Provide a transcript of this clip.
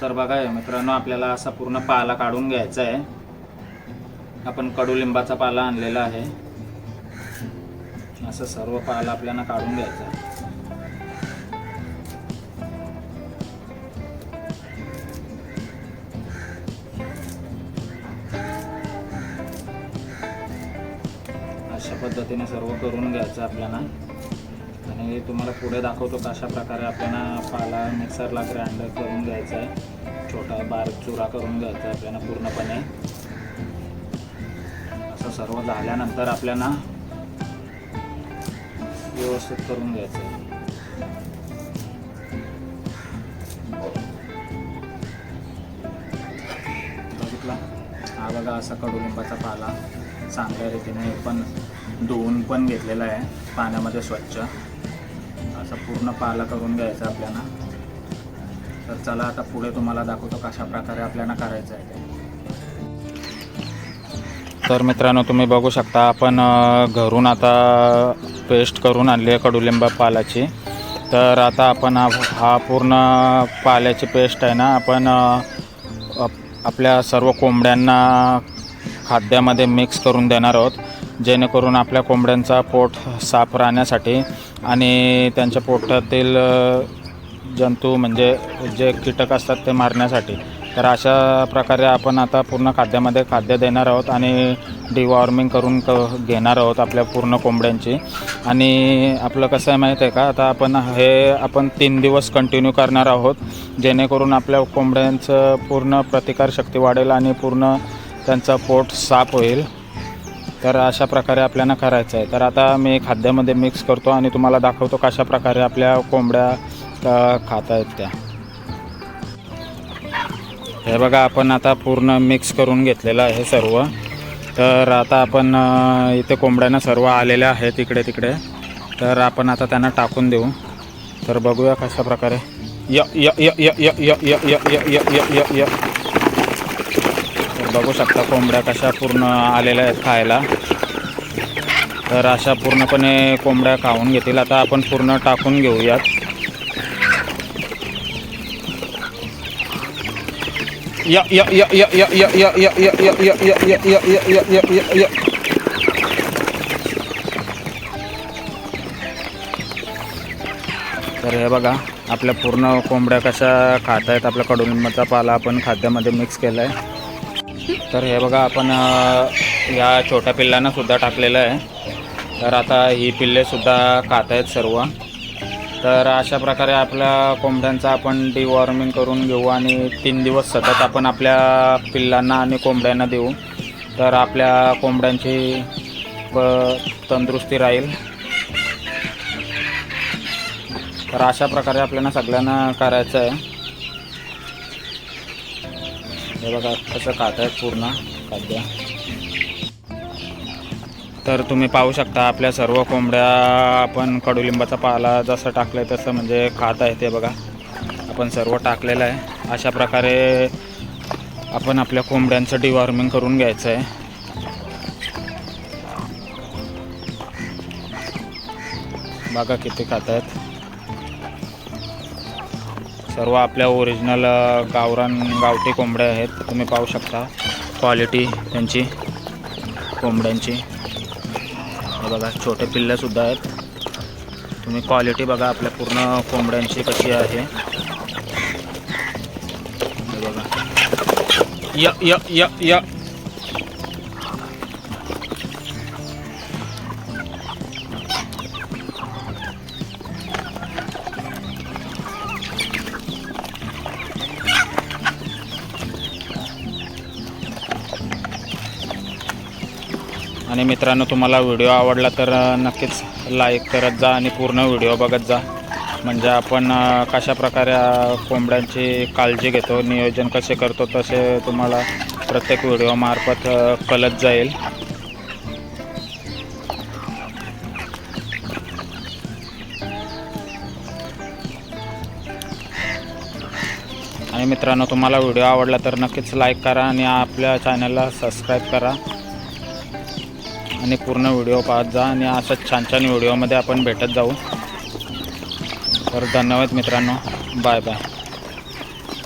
तर बघा हे मित्रांनो आपल्याला असा पूर्ण पाला काढून घ्यायचा आहे. आपण कडुलिंबाचा पाला आणलेला आहे. असं सर्व पाला आपल्याला काढून घ्यायचा आहे. अशा पद्धतीने सर्व करून घ्यायचं आपल्याला. हे तुम्हाला पुढे दाखवतो कशा प्रकारे आपल्याला पाला मिक्सरला ग्राइंडर करून घ्यायचा आहे. छोटा बारीक चुरा करून घ्यायचा आहे आपल्याला पूर्णपणे. असं सर्व झाल्यानंतर आपल्याला व्यवस्थित करून घ्यायचं आहे. बघितला? हा बघा असा कडुलिंबाचा पाला चांगल्या रीतीने पण धुवून पण घेतलेला आहे. पाण्यामध्ये स्वच्छ. असा पूर्ण पाला करून घ्यायचा आपल्याला. तर चला आता पुढे तुम्हाला दाखवतो कशा प्रकारे आपल्याला करायचं आहे तर मित्रांनो तुम्ही बघू शकता आपण घरून आता पेस्ट करून आणली आहे कडुलिंबा पालाची. तर आता आपण हा हा पूर्ण पाल्याची पेस्ट आहे ना आपण आपल्या सर्व कोंबड्यांना खाद्यामध्ये मिक्स करून देणार आहोत. जेणेकरून आपल्या कोंबड्यांचा पोट साफ राहण्यासाठी आणि त्यांच्या पोटातील जंतू म्हणजे जे कीटक असतात ते मारण्यासाठी. तर अशा प्रकारे आपण आता पूर्ण खाद्यामध्ये खाद्य देणार आहोत आणि डिवॉर्मिंग करून क घेणार आहोत आपल्या पूर्ण कोंबड्यांची. आणि आपलं कसं आहे माहीत आहे का? आता आपण हे आपण तीन दिवस कंटिन्यू करणार आहोत जेणेकरून आपल्या कोंबड्यांचं पूर्ण प्रतिकारशक्ती वाढेल आणि पूर्ण त्यांचं पोट साफ होईल. तर अशा प्रकारे आपल्याला करायचं आहे तर आता मी खाद्यामध्ये मिक्स करतो आणि तुम्हाला दाखवतो कशा प्रकारे आपल्या कोंबड्या अ, खात आहेत त्या हे बघा आपण आता पूर्ण मिक्स करून घेतलेलं आहे सर्व तर आता आपण इथे कोंबड्यांना सर्व आलेल्या आहेत इकडे तिकडे तर आपण आता त्यांना टाकून देऊ तर बघूया कशा प्रकारे य य य य य य य य य य य य य बघू शकता कोंबड्या कशा पूर्ण आलेल्या आहेत खायला तर अशा पूर्णपणे कोंबड्या खाऊन घेतील आता आपण पूर्ण टाकून घेऊयात य य य य य य य य य य य य य य य य य य तर हे बघा आपल्या पूर्ण कोंबड्या कशा खात आहेत आपल्या कडुलिंबाचा पाला आपण खाद्यामध्ये मिक्स केला आहे तर हे बघा आपण या छोट्या पिल्लांना सुद्धा टाकलेलं आहे. तर आता ही पिल्लेसुद्धा खात आहेत सर्व. तर अशा प्रकारे आपल्या कोंबड्यांचं आपण डिवॉर्मिंग करून घेऊ आणि तीन दिवस सतत आपण आपल्या पिल्लांना आणि कोंबड्यांना देऊ. तर आपल्या कोंबड्यांची तंदुरुस्ती राहील. तर अशा प्रकारे आपल्याला सगळ्यांना करायचं आहे. हे बघा कसं खात आहेत पूर्ण खाद्य तर तुम्ही पाहू शकता आपल्या सर्व कोंबड्या आपण कडुलिंबाचा पाला जसं टाकलं आहे तसं म्हणजे खात आहे ते बघा. आपण सर्व टाकलेलं आहे. अशा प्रकारे आपण आपल्या कोंबड्यांचं डिवॉर्मिंग करून घ्यायचं आहे. बघा किती खात आहेत. सर्व आपल्या ओरिजिनल गावरान गावठी कोंबड्या आहेत. तुम्ही पाहू शकता क्वालिटी त्यांची कोंबड्यांची. बघा छोटे पिल्लेसुद्धा आहेत. तुम्ही क्वालिटी बघा आपल्या पूर्ण कोंबड्यांची कशी आहे. बघा. य य य य. आणि मित्रांनो तुम्हाला व्हिडिओ आवडला तर नक्कीच लाईक करत जा आणि पूर्ण व्हिडिओ बघत जा. म्हणजे आपण कशा प्रकारे कोंबड्यांची काळजी घेतो नियोजन कसे करतो तसे तुम्हाला प्रत्येक व्हिडिओमार्फत कळत जाईल. आणि मित्रांनो तुम्हाला व्हिडिओ आवडला तर नक्कीच लाईक करा आणि आपल्या चॅनलला सबस्क्राईब करा. आणि पूर्ण व्हिडिओ पाहत जा आणि असंच छान छान व्हिडिओमध्ये आपण भेटत जाऊ. तर धन्यवाद मित्रांनो. Bye bye.